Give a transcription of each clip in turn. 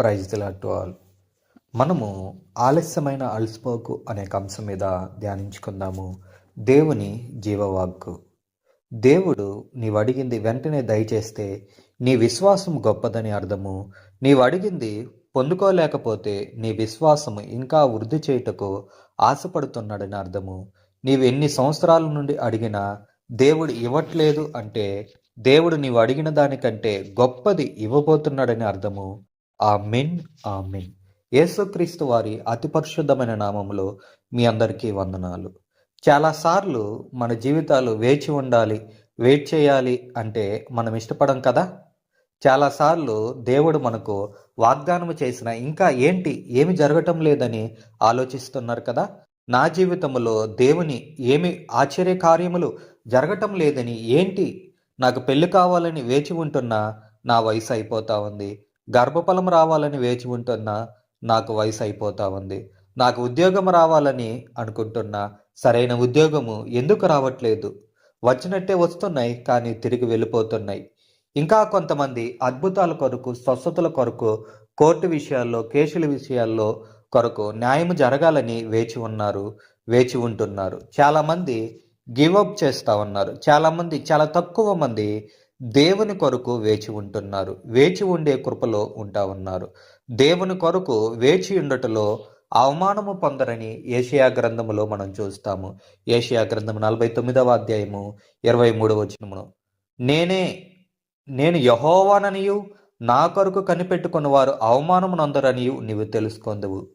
Praise to all. మనము ఆలస్యమైన అలసిపోకు అనే అంశం మీద ధ్యానించుకుందాము. దేవుని జీవవాక్కు. దేవుడు నీవు అడిగింది వెంటనే దయచేస్తే నీ విశ్వాసం గొప్పదని అర్థము. నీవు అడిగింది పొందుకోలేకపోతే నీ విశ్వాసము ఇంకా వృద్ధి చేయుటకు ఆశపడుతున్నాడని అర్థము. నీవు ఎన్ని సంవత్సరాల నుండి అడిగినా దేవుడు ఇవ్వట్లేదు అంటే దేవుడు నీవు అడిగిన దానికంటే గొప్పది ఇవ్వబోతున్నాడని అర్థము. ఆ మెన్ ఆ మెన్ యేసుక్రీస్తు వారి అతి పరిశుద్ధమైన నామములో మీ అందరికీ వందనాలు. చాలాసార్లు మన జీవితాలు వేచి ఉండాలి వెయిట్ చేయాలి అంటే మనం ఇష్టపడం కదా? చాలాసార్లు దేవుడు మనకు వాగ్దానం చేసిన ఇంకా ఏంటి ఏమి జరగటం లేదని ఆలోచిస్తున్నారు కదా? నా జీవితంలో దేవుని ఏమి ఆశ్చర్య కార్యములు జరగటం లేదని ఏంటి నాకు పెళ్ళి కావాలని వేచి ఉంటున్నా నా వయసు అయిపోతా ఉంది. గర్భఫలం రావాలని వేచి ఉంటున్నా నాకు వయసు అయిపోతా ఉంది. నాకు ఉద్యోగం రావాలని అనుకుంటున్నా సరైన ఉద్యోగము ఎందుకు రావట్లేదు? వచ్చినట్టే వస్తున్నాయి కానీ తిరిగి వెళ్ళిపోతున్నాయి. ఇంకా కొంతమంది అద్భుతాల కొరకు స్వస్థతల కొరకు కోర్టు విషయాల్లో కేసుల విషయాల్లో కొరకు న్యాయం జరగాలని వేచి ఉన్నారు వేచి ఉంటున్నారు. చాలామంది గివ్ అప్ చేస్తూ ఉన్నారు. చాలామంది చాలా తక్కువ మంది దేవుని కొరకు వేచి ఉంటున్నారు. వేచి ఉండే కృపలో ఉంటా ఉన్నారు. దేవుని కొరకు వేచి ఉండటలో అవమానము పొందరని ఏషియా గ్రంథములో మనం చూస్తాము. ఏషియా గ్రంథము నలభై తొమ్మిదవ అధ్యాయము ఇరవై మూడవ వచనమును. నేనే నేను యహోవాననియు నా కొరకు కనిపెట్టుకున్న వారు అవమానమునందరనియు నీవు తెలుసుకొందువు.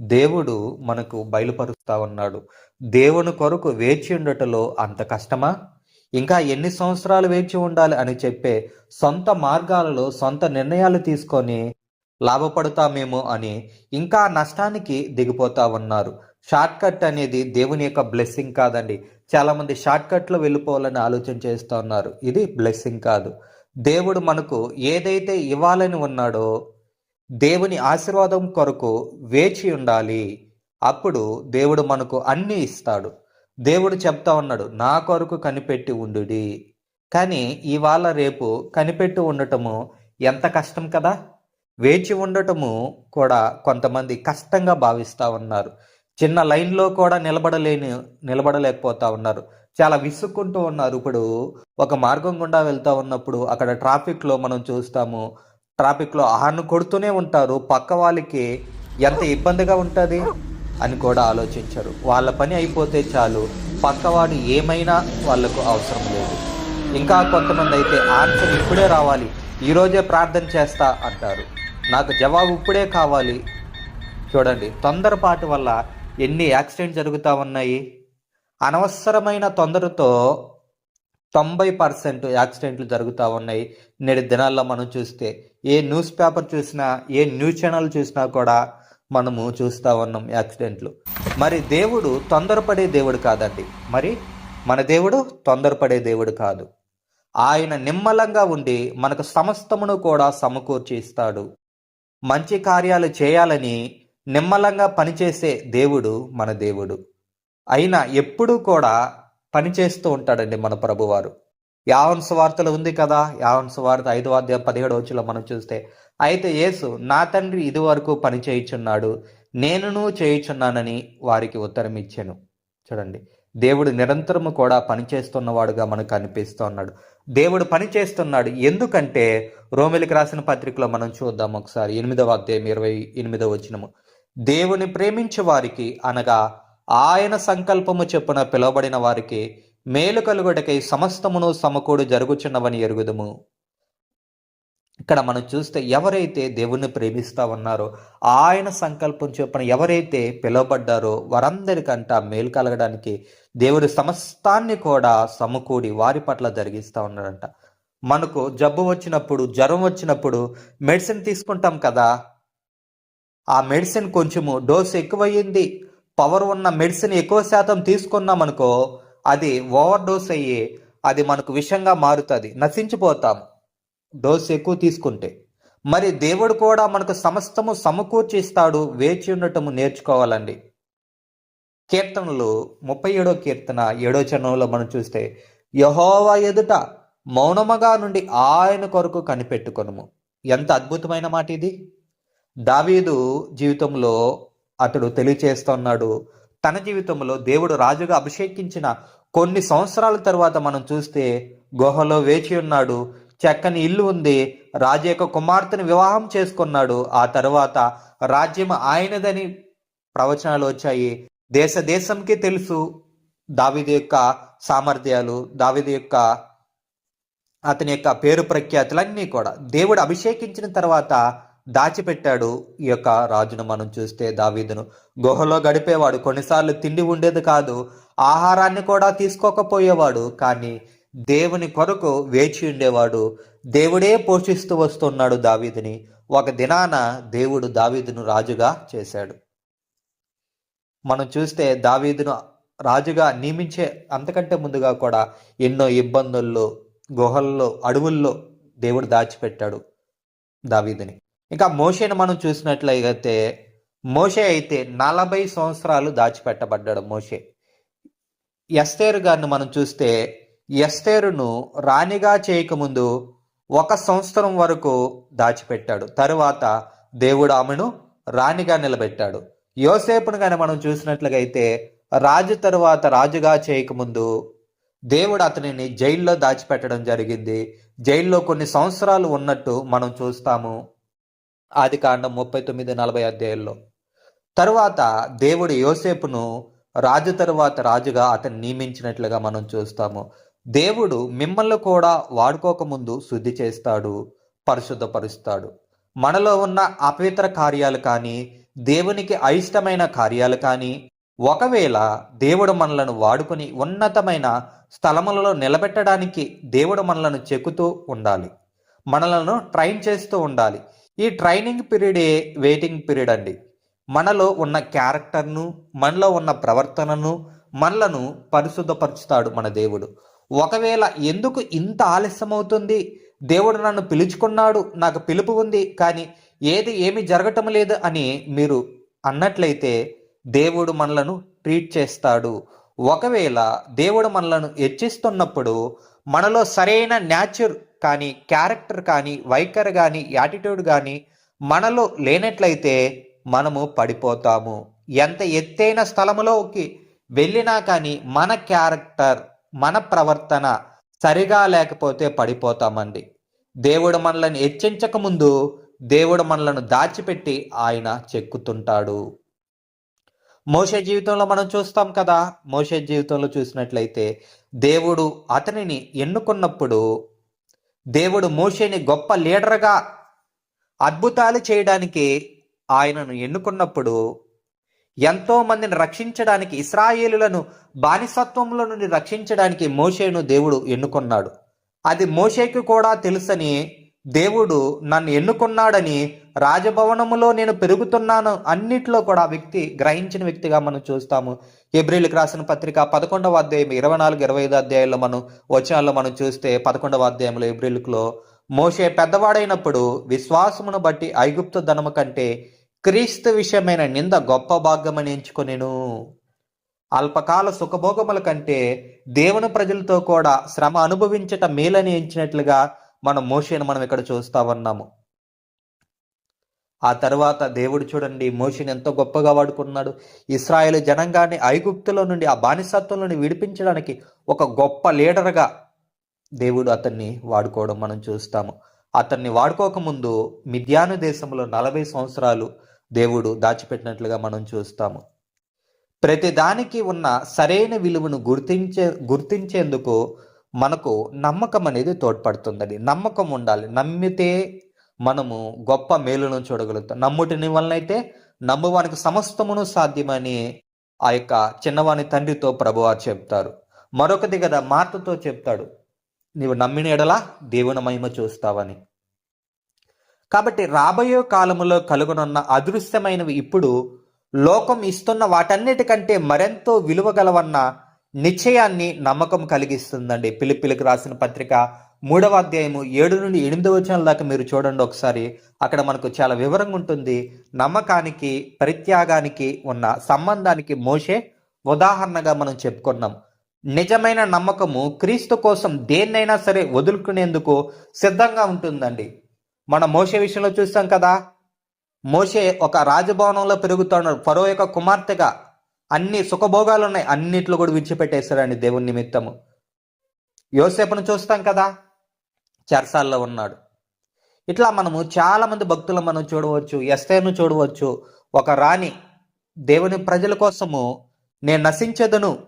దేవుడు మనకు బయలుపరుస్తా ఉన్నాడు. దేవుని కొరకు వేచి ఉండటలో అంత కష్టమా? ఇంకా ఎన్ని సంవత్సరాలు వేచి ఉండాలి అని చెప్పే సొంత మార్గాలలో సొంత నిర్ణయాలు తీసుకొని లాభపడతామేమో అని ఇంకా నష్టానికి దిగిపోతా ఉన్నారు. షార్ట్ కట్ అనేది దేవుని యొక్క బ్లెస్సింగ్ కాదండి. చాలామంది షార్ట్ కట్లో వెళ్ళిపోవాలని ఆలోచన చేస్తూ ఉన్నారు. ఇది బ్లెస్సింగ్ కాదు. దేవుడు మనకు ఏదైతే ఇవ్వాలని ఉన్నాడో దేవుని ఆశీర్వాదం కొరకు వేచి ఉండాలి. అప్పుడు దేవుడు మనకు అన్నీ ఇస్తాడు. దేవుడు చెప్తా ఉన్నాడు నా కొరకు కనిపెట్టి ఉండుడి. కానీ ఇవాళ రేపు కనిపెట్టి ఉండటము ఎంత కష్టం కదా? వేచి ఉండటము కూడా కొంతమంది కష్టంగా భావిస్తూ ఉన్నారు. చిన్న లైన్లో కూడా నిలబడలేని నిలబడలేకపోతా ఉన్నారు. చాలా విసుక్కుంటూ ఉన్నారు. ఇప్పుడు ఒక మార్గం గుండా వెళ్తూ ఉన్నప్పుడు అక్కడ ట్రాఫిక్లో మనం చూస్తాము ట్రాఫిక్లో హార్న్ కొడుతూనే ఉంటారు. పక్క వాళ్ళకి ఎంత ఇబ్బందిగా ఉంటుంది? అని కూడా ఆలోచించరు. వాళ్ళ పని అయిపోతే చాలు పక్కవాడు ఏమైనా వాళ్ళకు అవసరం లేదు. ఇంకా కొంతమంది అయితే ఆన్సర్ ఇప్పుడే రావాలి ఈరోజే ప్రార్థన చేస్తా అంటారు. నాకు జవాబు ఇప్పుడే కావాలి. చూడండి తొందరపాటు వల్ల ఎన్ని యాక్సిడెంట్ జరుగుతూ ఉన్నాయి? అనవసరమైన తొందరతో తొంభై పర్సెంట్ యాక్సిడెంట్లు జరుగుతూ ఉన్నాయి. నేటి దినాల్లో మనం చూస్తే ఏ న్యూస్ పేపర్ చూసినా ఏ న్యూస్ ఛానల్ చూసినా కూడా మనము చూస్తూ ఉన్నాం యాక్సిడెంట్లు. మరి దేవుడు తొందరపడే దేవుడు కాదండి. మరి మన దేవుడు తొందరపడే దేవుడు కాదు. ఆయన నిమ్మలంగా ఉండి మనకు సమస్తమును కూడా సమకూర్చి ఇస్తాడు. మంచి కార్యాలు చేయాలని నిమ్మలంగా పనిచేసే దేవుడు మన దేవుడు. అయినా ఎప్పుడూ కూడా పనిచేస్తూ ఉంటాడండి మన ప్రభువారు. యావన్ వార్తలు ఉంది కదా? యావన్ వార్త ఐదో అధ్యాయం పదిహేడు వచ్చిలో మనం చూస్తే అయితే యేసు నా తండ్రి ఇదివరకు పని చేయుచున్నాడు నేనును చేయుచున్నానని వారికి ఉత్తరం ఇచ్చాను చూడండి దేవుడు నిరంతరము కూడా పనిచేస్తున్నవాడుగా మనకు అనిపిస్తూ ఉన్నాడు దేవుడు పని చేస్తున్నాడు ఎందుకంటే రోమిలికి రాసిన పత్రికలో మనం చూద్దాం ఒకసారి ఎనిమిదవ అధ్యాయం ఇరవై ఎనిమిదవ వచ్చినము దేవుని ప్రేమించే వారికి అనగా ఆయన సంకల్పము చెప్పున పిలువబడిన వారికి మేలు కలుగుటకై సమస్తమును సమకూడు జరుగుచున్నవని ఎరుగుదుము. ఇక్కడ మనం చూస్తే ఎవరైతే దేవుణ్ణి ప్రేమిస్తా ఉన్నారో ఆయన సంకల్పం చొప్పున ఎవరైతే పిలువబడ్డారో వారందరికంట మేలు కలగడానికి దేవుడు సమస్తాన్ని కూడా సమకూడి వారి పట్ల జరిగిస్తూ ఉన్నాడంట. మనకు జబ్బు వచ్చినప్పుడు జ్వరం వచ్చినప్పుడు మెడిసిన్ తీసుకుంటాం కదా? ఆ మెడిసిన్ కొంచెము డోస్ ఎక్కువయ్యింది. పవర్ ఉన్న మెడిసిన్ ఎక్కువ శాతం తీసుకున్నాం అనుకో అది ఓవర్ డోస్ అయ్యి అది మనకు విషంగా మారుతుంది. నశించిపోతాం డోస్ ఎక్కువ తీసుకుంటే. మరి దేవుడు కూడా మనకు సమస్తము సమకూర్చిస్తాడు వేచి ఉండటము నేర్చుకోవాలండి. కీర్తనలు ముప్పై ఏడో కీర్తన ఏడో చరణంలో మనం చూస్తే యహోవా ఎదుట మౌనముగా నుండి ఆయన కొరకు కనిపెట్టుకొనుము. ఎంత అద్భుతమైన మాట ఇది. దావీదు జీవితంలో అతడు తెలియచేస్తున్నాడు తన జీవితంలో దేవుడు రాజుగా అభిషేకించిన కొన్ని సంవత్సరాల తర్వాత మనం చూస్తే గుహలో వేచి ఉన్నాడు చక్కని ఇల్లు ఉంది. రాజు యొక్క కుమార్తెను వివాహం చేసుకున్నాడు. ఆ తర్వాత రాజ్యం ఆయనదని ప్రవచనాలు వచ్చాయి. దేశ దేశంకి తెలుసు దావిది యొక్క సామర్థ్యాలు దావిది యొక్క అతని యొక్క పేరు ప్రఖ్యాతులన్నీ కూడా. దేవుడు అభిషేకించిన తర్వాత దాచిపెట్టాడు ఈ యొక్క రాజును మనం చూస్తే దావీదును. గుహలో గడిపేవాడు. కొన్నిసార్లు తిండి ఉండేది కాదు. ఆహారాన్ని కూడా తీసుకోకపోయేవాడు. కానీ దేవుని కొరకు వేచి ఉండేవాడు. దేవుడే పోషిస్తూ వస్తున్నాడు దావీదుని. ఒక దినాన దేవుడు దావీదును రాజుగా చేశాడు. మనం చూస్తే దావీదును రాజుగా నియమించే అంతకంటే ముందుగా కూడా ఎన్నో ఇబ్బందుల్లో గుహల్లో అడవుల్లో దేవుడు దాచిపెట్టాడు దావీదుని. ఇంకా మోషేను మనం చూసినట్లయితే మోషే అయితే నలభై సంవత్సరాలు దాచిపెట్టబడ్డాడు మోషే. ఎస్తేరు గారిని మనం చూస్తే ఎస్తేరును రాణిగా చేయకముందు ఒక సంవత్సరం వరకు దాచిపెట్టాడు. తరువాత దేవుడు ఆమెను రాణిగా నిలబెట్టాడు. యోసేపును కానీ మనం చూసినట్లుగైతే రాజు తరువాత రాజుగా చేయకముందు దేవుడు అతనిని జైల్లో దాచిపెట్టడం జరిగింది. జైల్లో కొన్ని సంవత్సరాలు ఉన్నట్టు మనం చూస్తాము. ఆది కాండం ముప్పై తొమ్మిది నలభై అధ్యాయుల్లో తరువాత దేవుడు యోసేపును రాజు తరువాత రాజుగా అతన్ని నియమించినట్లుగా మనం చూస్తాము. దేవుడు మిమ్మల్ని కూడా వాడుకోకముందు శుద్ధి చేస్తాడు పరిశుద్ధపరుస్తాడు. మనలో ఉన్న అపవిత్ర కార్యాలు కానీ దేవునికి అయిష్టమైన కార్యాలు కానీ ఒకవేళ దేవుడు మనలను వాడుకొని ఉన్నతమైన స్థలములలో నిలబెట్టడానికి దేవుడు మనలను చెక్కుతూ ఉండాలి. మనలను ట్రైన్ చేస్తూ ఉండాలి. ఈ ట్రైనింగ్ పీరియడే వెయిటింగ్ పీరియడ్ అండి. మనలో ఉన్న క్యారెక్టర్ను మనలో ఉన్న ప్రవర్తనను మనలను పరిశుద్ధపరుచుతాడు మన దేవుడు. ఒకవేళ ఎందుకు ఇంత ఆలస్యం అవుతుంది దేవుడు నన్ను పిలుచుకున్నాడు నాకు పిలుపు ఉంది కానీ ఏది ఏమి జరగటం లేదు అని మీరు అన్నట్లయితే దేవుడు మనలను ట్రీట్ చేస్తాడు. ఒకవేళ దేవుడు మనలను హెచ్చిస్తున్నప్పుడు మనలో సరైన న్యాచుర్ కానీ క్యారెక్టర్ కానీ వైఖరి కానీ యాటిట్యూడ్ కానీ మనలో లేనట్లయితే మనము పడిపోతాము. ఎంత ఎత్తైన స్థలములోకి వెళ్ళినా కానీ మన క్యారెక్టర్ మన ప్రవర్తన సరిగా లేకపోతే పడిపోతామండి. దేవుడు మనల్ని హెచ్చించక ముందు దేవుడు మనలను దాచిపెట్టి ఆయన చెక్కుతుంటాడు. మోషే జీవితంలో మనం చూస్తాం కదా. మోషే జీవితంలో చూసినట్లయితే దేవుడు అతనిని ఎన్నుకున్నప్పుడు దేవుడు మోషేని గొప్ప లీడర్గా అద్భుతాలు చేయడానికి ఆయనను ఎన్నుకున్నప్పుడు ఎంతో మందిని రక్షించడానికి ఇస్రాయేలులను బానిసత్వంలో నుండి రక్షించడానికి మోషేను దేవుడు ఎన్నుకున్నాడు. అది మోషేకి కూడా తెలుసని దేవుడు నన్ను ఎన్నుకున్నాడని రాజభవనములో నేను పెరుగుతున్నాను అన్నిట్లో కూడా వ్యక్తి గ్రహించిన వ్యక్తిగా మనం చూస్తాము. ఏబ్రిల్కి రాసిన పత్రిక పదకొండవ అధ్యాయం ఇరవై నాలుగు ఇరవై ఐదు అధ్యాయంలో మనం వచనాల్లో మనం చూస్తే పదకొండవ అధ్యాయంలో ఏప్రిల్కులో మోషే పెద్దవాడైనప్పుడు విశ్వాసమును బట్టి ఐగుప్తు ధనము కంటే క్రీస్తు విషయమైన నింద గొప్ప భాగ్యమని ఎంచుకొనెను. అల్పకాల సుఖభోగముల కంటే దేవుని ప్రజలతో కూడా శ్రమ అనుభవించట మేలని ఎంచినట్లుగా మనం మోషేను మనం ఇక్కడ చూస్తా ఉన్నాము. ఆ తర్వాత దేవుడు చూడండి మోషిని ఎంతో గొప్పగా వాడుకున్నాడు. ఇస్రాయేల్ జనంగాన్ని ఐగుప్తులో నుండి ఆ బానిసత్వం నుండి విడిపించడానికి ఒక గొప్ప లీడర్గా దేవుడు అతన్ని వాడుకోవడం మనం చూస్తాము. అతన్ని వాడుకోకముందు మిథ్యాను దేశంలో నలభై సంవత్సరాలు దేవుడు దాచిపెట్టినట్లుగా మనం చూస్తాము. ప్రతిదానికి ఉన్న సరైన విలువను గుర్తించే గుర్తించేందుకు మనకు నమ్మకం అనేది తోడ్పడుతుందండి. నమ్మకం ఉండాలి. నమ్మితే మనము గొప్ప మేలును చూడగలుగుతాం. నమ్ముటిని వలనైతే నమ్మువానికి సమస్తమును సాధ్యమని ఆ యొక్క చిన్నవాని తండ్రితో ప్రభువారు చెప్తారు. మరొకటి కదా మార్తతో చెప్తాడు. నీవు నమ్మిన ఎడలా దేవుని మహిమ చూస్తావని. కాబట్టి రాబోయే కాలంలో కలుగనున్న అదృశ్యమైనవి ఇప్పుడు లోకం ఇస్తున్న వాటన్నిటికంటే మరెంతో విలువ గలవన్న నిశ్చయాన్ని నమ్మకం కలిగిస్తుందండి. పిలిపిలికి రాసిన పత్రిక మూడవ అధ్యాయము ఏడు నుండి ఎనిమిది వచనాల దాకా మీరు చూడండి ఒకసారి. అక్కడ మనకు చాలా వివరంగా ఉంటుంది. నమ్మకానికి పరిత్యాగానికి ఉన్న సంబంధానికి మోసే ఉదాహరణగా మనం చెప్పుకున్నాం. నిజమైన నమ్మకము క్రీస్తు కోసం దేన్నైనా సరే వదులుకునేందుకు సిద్ధంగా ఉంటుందండి. మన మోసే విషయంలో చూస్తాం కదా. మోషే ఒక రాజభవనంలో పెరుగుతున్నాడు ఫరో యొక్క కుమార్తెగా అన్ని సుఖభోగాలు ఉన్నాయి అన్నిట్లో కూడా విడిచిపెట్టేశాడండి దేవుని నిమిత్తము. యోసేపును చూస్తాం కదా. చర్సాల్లో ఉన్నాడు. ఇట్లా మనము చాలామంది భక్తులు మనం చూడవచ్చు ఎస్తేను చూడవచ్చు. ఒక రాణి దేవుని ప్రజల కోసము నేను నశించదును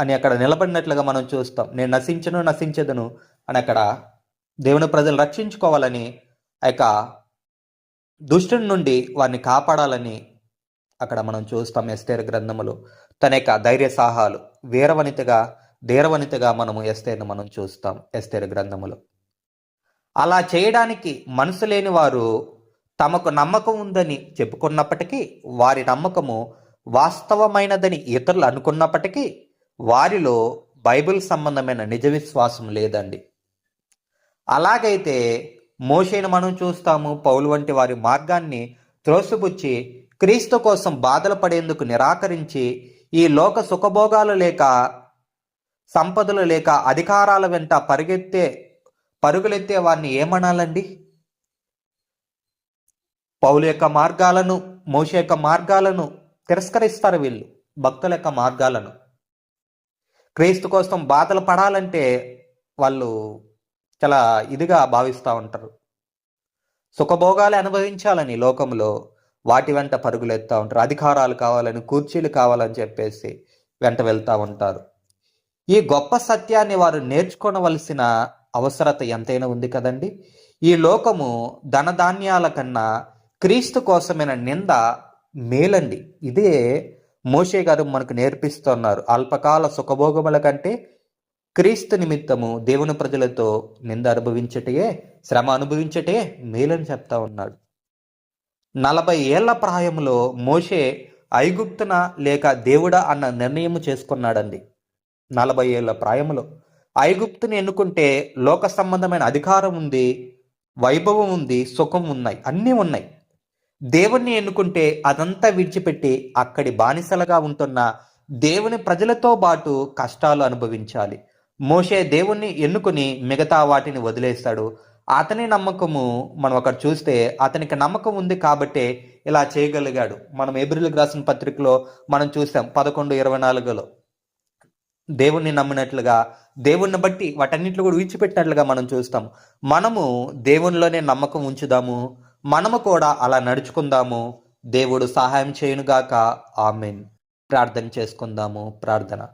అని అక్కడ నిలబడినట్లుగా మనం చూస్తాం. నేను నశించను నశించదును అని అక్కడ దేవుని ప్రజలు రక్షించుకోవాలని ఆ యొక్క దుష్టుని నుండి వారిని కాపాడాలని అక్కడ మనం చూస్తాం ఎస్తేర్ గ్రంథములు. తన యొక్క ధైర్య సాహాలు వీరవనితగా ధీరవనితగా మనము ఎస్తేర్ను మనం చూస్తాం ఎస్తేర్ గ్రంథములో. అలా చేయడానికి మనసు లేని వారు తమకు నమ్మకం ఉందని చెప్పుకున్నప్పటికీ వారి నమ్మకము వాస్తవమైనదని ఇతరులు అనుకున్నప్పటికీ వారిలో బైబిల్ సంబంధమైన నిజ విశ్వాసం లేదండి. అలాగైతే మోషేను మనం చూస్తాము. పౌలు వంటి వారి మార్గాన్ని త్రోసిపుచ్చి క్రీస్తు కోసం బాధలు పడేందుకు నిరాకరించి ఈ లోక సుఖభోగాలు లేక సంపదలు లేక అధికారాల వెంట పరిగెత్తే పరుగులెత్తే వారిని ఏమనాలండి? పౌలు యొక్క మార్గాలను మోష యొక్క మార్గాలను తిరస్కరిస్తారు వీళ్ళు భక్తుల యొక్క మార్గాలను. క్రీస్తు కోసం బాధలు పడాలంటే వాళ్ళు చాలా ఇదిగా భావిస్తూ ఉంటారు. సుఖభోగాలు అనుభవించాలని లోకంలో వాటి వెంట పరుగులు ఉంటారు. అధికారాలు కావాలని కుర్చీలు కావాలని చెప్పేసి వెంట వెళ్తూ ఉంటారు. ఈ గొప్ప సత్యాన్ని వారు నేర్చుకోవలసిన అవసరత ఎంతైనా ఉంది కదండి. ఈ లోకము ధనధాన్యాల కన్నా క్రీస్తు కోసమైన నింద మేలండి. ఇదే మోషే గారు మనకు నేర్పిస్తున్నారు. అల్పకాల సుఖభోగముల కంటే క్రీస్తు నిమిత్తము దేవుని ప్రజలతో నింద అనుభవించటే శ్రమ అనుభవించటే మేలని చెప్తా ఉన్నాడు. నలభై ఏళ్ళ ప్రాయంలో మోషే ఐగుప్తున లేక దేవుడా అన్న నిర్ణయం చేసుకున్నాడండి. నలభై ఏళ్ళ ప్రాయంలో ఐగుప్తుని ఎన్నుకుంటే లోక సంబంధమైన అధికారం ఉంది వైభవం ఉంది సుఖం ఉన్నాయి అన్నీ ఉన్నాయి. దేవుణ్ణి ఎన్నుకుంటే అదంతా విడిచిపెట్టి అక్కడి బానిసలుగా ఉంటున్న దేవుని ప్రజలతో పాటు కష్టాలు అనుభవించాలి. మోషే దేవుణ్ణి ఎన్నుకుని మిగతా వాటిని వదిలేస్తాడు. అతని నమ్మకము మనం అక్కడ చూస్తే అతనికి నమ్మకం ఉంది కాబట్టే ఇలా చేయగలిగాడు. మనం ఏబ్రిల్ రాసిన పత్రికలో మనం చూస్తాం పదకొండు ఇరవై నాలుగులో. దేవుణ్ణి నమ్మినట్లుగా దేవుణ్ణి బట్టి వాటన్నిటిలో కూడా విడిచిపెట్టినట్లుగా మనం చూస్తాం. మనము దేవునిలోనే నమ్మకం ఉంచుదాము. మనము కూడా అలా నడుచుకుందాము. దేవుడు సహాయం చేయునుగాక ఆమెన్. ప్రార్థన చేసుకుందాము. ప్రార్థన.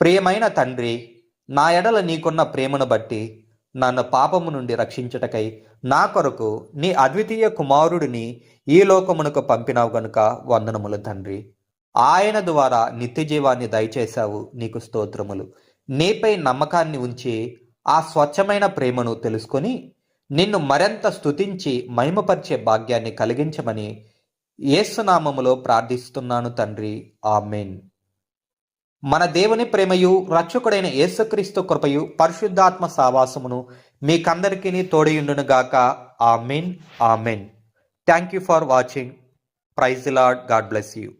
ప్రియమైన తండ్రి నా ఎడల నీకున్న ప్రేమను బట్టి నన్ను పాపము నుండి రక్షించుటకై నా కొరకు నీ అద్వితీయ కుమారుడిని ఈ లోకమునకు పంపినావు గనుక వందనములు తండ్రి. ఆయన ద్వారా నిత్య జీవాన్ని దయచేశావు నీకు స్తోత్రములు. నీపై నమ్మకాన్ని ఉంచి ఆ స్వచ్ఛమైన ప్రేమను తెలుసుకొని నిన్ను మరింత స్తుతించి మహిమపరిచే భాగ్యాన్ని కలిగించమని యేసునామములో ప్రార్థిస్తున్నాను తండ్రి. ఆమెన్. మన దేవుని ప్రేమయు రక్షకుడైన యేసుక్రీస్తు కృపయు పరిశుద్ధాత్మ సావాసమును మీకందరికీ తోడయుండును గాక. Amen amen. Thank you for watching praise Lord God bless you